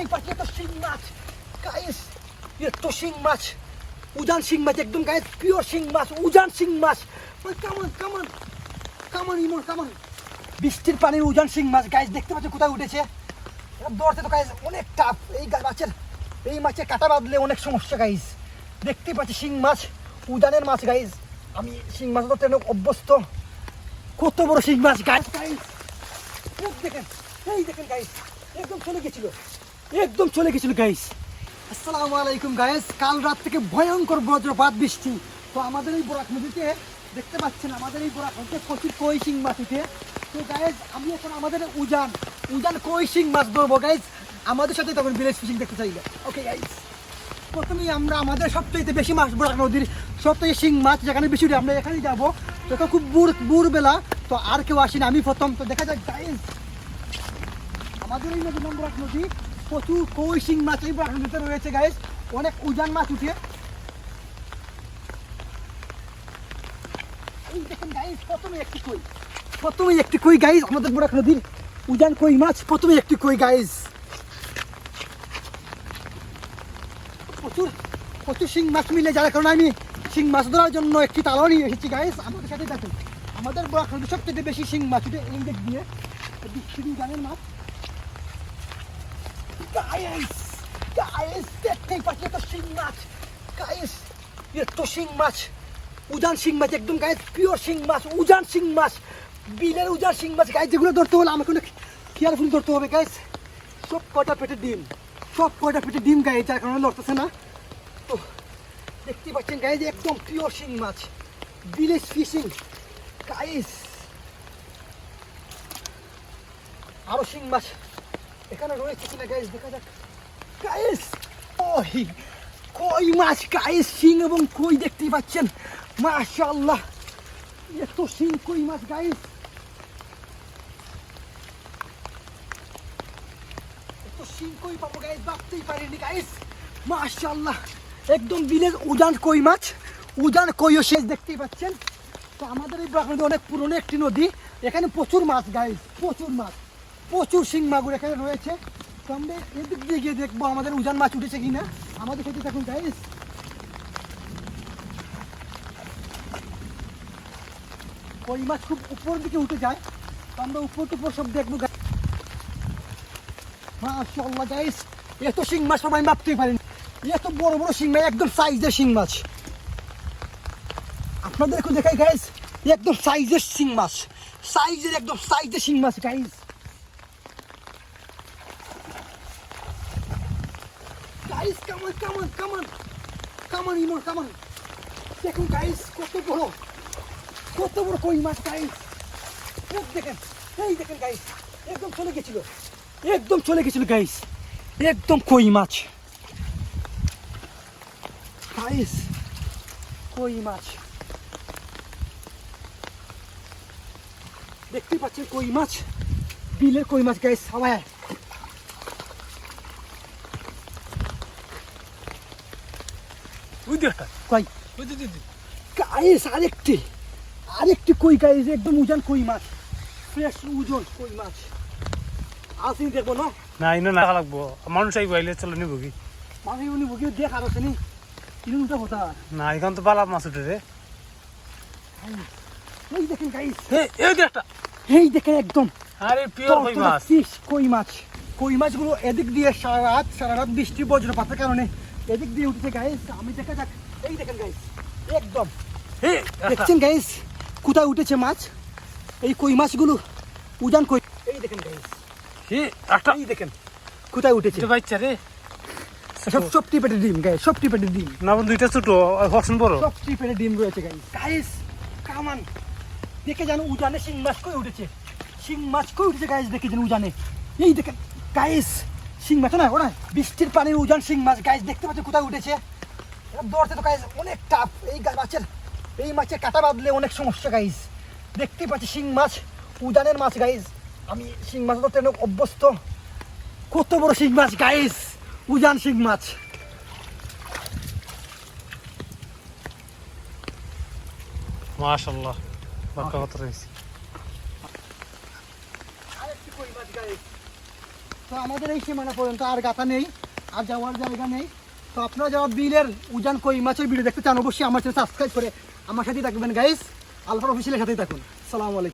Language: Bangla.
দেখতেই পাচ্ছি তো শিং মাছ। গাইস এত শিং মাছ। উজান শিং মাছ, একদম গাইস পিওর শিং মাছ, উজান শিং মাছ। কামান কামান কামান ইমন, কামান। বৃষ্টির পানির উজান শিং মাছ, গাইস, দেখতে পাচ্ছ কোথায় উঠেছে? দৌড়তে তো, গাইস, অনেক টাফ এই মাছের এই মাছের কাটা বাঁধলে অনেক সমস্যা, গাইস। দেখতেই পাচ্ছি শিং মাছ, উজানের মাছ, গাইস। আমি শিং মাছ ধরতে অনেক অভ্যস্ত। কত বড় শিং মাছ, গাইস গাইস। দেখেন, এই দেখেন, গাইস। একদম চলে গেছিল। একদম চলে গেছিল গাইস আসসালামু আলাইকুম গাইস কাল রাত থেকে ভয়ঙ্কর বজ্রপাত, বৃষ্টি। তো আমাদের এই বরাক নদীতে, দেখতে পাচ্ছেন, আমাদের এই বরাক নদীতে প্রচুর কই শিং মাছ তো গাইস আমি এখন আমাদের উজান উজান কই শিং মাছ ধরবো গাইস আমাদের সাথে তখন ভিলেজ ফিশিং দেখতে চাইলে। ওকে গাইস প্রথমেই আমরা আমাদের সবচেয়ে বেশি মাছ বরাক নদীর সবথেকে শিং মাছ যেখানে বেশি উঠে, আমরা এখানেই যাব। তো খুব বুড় বুড় বেলা তো আর কেউ আসেনি, আমি প্রথম। তো দেখা যাক গাইস আমাদের এই নদী নম্বর এক নদী। প্রচুর কই শিং মাছ এই বরাক নদীতে রয়েছে গাইস অনেক উজান মাছ উঠে। প্রথমে একটি কই। গাইস আমাদের বরাক নদীর উজান কই মাছ। প্রথমে একটি কই গাইস প্রচুর প্রচুর শিং মাছ মিলে, যার কারণে আমি শিং মাছ ধরার জন্য একটি তালাও নিয়ে এসেছি গাইস আমাদের সাথে আমাদের নদী সবচেয়ে বেশি শিং মাছ উঠে এই দিক দিয়ে। শিং গানের মাছ। গাইস গাইস দেখতেই পাচ্ছি তো শিং মাছ। গাইস এত শিং মাছ। উজান শিং মাছ একদম গাইস পিওর শিং মাছ, উজান শিং মাছ। বিলের উজান শিং মাছ গাইস যেগুলো ধরতে হলে আমাকে অনেক কেয়ারফুল ধরতে হবে গাইস সব কটা পেটে ডিম, সব কটা পেটে ডিম গাইস যার কারণে লড়তেছে না। তো, দেখতেই পাচ্ছেন গাইস একদম পিওর শিং মাছ। বিলেজ ফিশিং গাইস আরও শিং মাছ। এখানে রয়েছে কিনা গাইস দেখা যাক। গাইস ওই, কই মাছ গাইস শিং এবং কই দেখতেই পাচ্ছেন? মাশাআল্লাহ, এত শিং, কই মাছ গাইস এত শিং গাইস ভাবতেই পারিনি একদম বিলের উজান কই মাছ? উজান কইও শেষ দেখতেই পাচ্ছেন। তো আমাদের এই নদী অনেক পুরনো একটি নদী। এখানে প্রচুর মাছ গাইস প্রচুর মাছ। প্রচুর শিং মাগুর এখানে রয়েছে। তো আমরা এদিক দিয়ে গিয়ে দেখব আমাদের উজান মাছ উঠেছে কিনা। আমাদের সাথে থাকুন গাইস ওই মাছ খুব উপর দিকে উঠে যায়। তো আমরা উপর টুপর সব দেখব মাশাআল্লাহ গাইস এত শিং মাছ সবাই ভাবতেই পারেন। এত বড় বড় শিং মাছ, একদম সাইজের শিং মাছ। আপনাদের একটু দেখাই গাইস একদম সাইজের শিং মাছ। সাইজের একদম সাইজের শিং মাছ গাইস গাইস কামান কামান কামান কামান ইমন কামান দেখুন গাইস কত বড়? কত বড় কই মাছ গাইস দেখেন, এই দেখেন গাইস একদম চলে গেছিল। একদম চলে গেছিল গাইস একদম কই মাছ। গাইস কই মাছ। দেখতেই পাচ্ছেন কই মাছ? বিলের কই মাছ গাইস সবাই। ওই দেখটা কই? ওই গাইস আরেকটি আরেকটি কই গাইস একদম উজান কই মাছ ফ্রেশ উজন কই মাছ। আসি দেখব না? না ইনো না লাগবো। মানুষ আইব আইলে চলো নিব কি? মাঝে উনি বুঝিয়ে দেখ আর আছে নি? কিনে উঠা কথা? না এখন তো বালা মাছ উঠে রে। এই দেখেন গাইস। এই দেখটা এই দেখেন একদম। আরে পিওর কই মাছ। কই মাছ। কই মাছগুলো এদিক দিয়ে সারা রাত সারা রাত বৃষ্টি বজ্রপাতের কারণে এদিক দিয়ে উঠেছে গাইস আমি দেখা যাক। এই দেখেন গাইস একদম। দেখছেন গাইস কোথায় উঠেছে মাছ? এই কই মাছগুলো? উজান কই? এই দেখেন গাইস একটা এই দেখেন কোথায় উঠেছে? বাচ্চা রে। সব সব টিপেটে ডিম গাইস সব টিপেটে ডিম। না এটা ছোট হসন বড়। সব টিপেটে ডিম রয়েছে গাইস গাইস কামান দেখে জানো উজানে শিং মাছ কই উঠেছে? শিং মাছ কই উঠেছে গাইস দেখে জানো উজানে। এই দেখেন গাইস শিং মাছ না ওরা বৃষ্টির পানির উজান শিং মাছ। গাইস দেখতে পাচ্ছ কোথায় উঠেছে? দৌড়তে তো গাইস অনেক টাফ এই মাছের এই মাছের কাটা বাঁধলে অনেক সমস্যা গাইস দেখতেই পাচ্ছি শিং মাছ উজানের মাছ গাইস আমি শিং মাছ ধরতে অনেক অভ্যস্ত। কত বড় শিং মাছ গাইস উজান শিং মাছ। মাশাআল্লাহ বাক্কা কত রয়েছে। আরেকটি কই মাছ গাইস তো আমাদের এই সীমানা পর্যন্ত আর গাথা নেই, আর যাওয়ার জায়গা নেই। তো আপনারা যারা বিলের উজান কই মাছের ভিডিও দেখতে চান, অবশ্যই আমার চ্যানেল সাবস্ক্রাইব করে আমার সাথেই থাকবেন গাইস আলফার অফিসিয়ালের সাথেই থাকুন। সালাম আলাইকুম।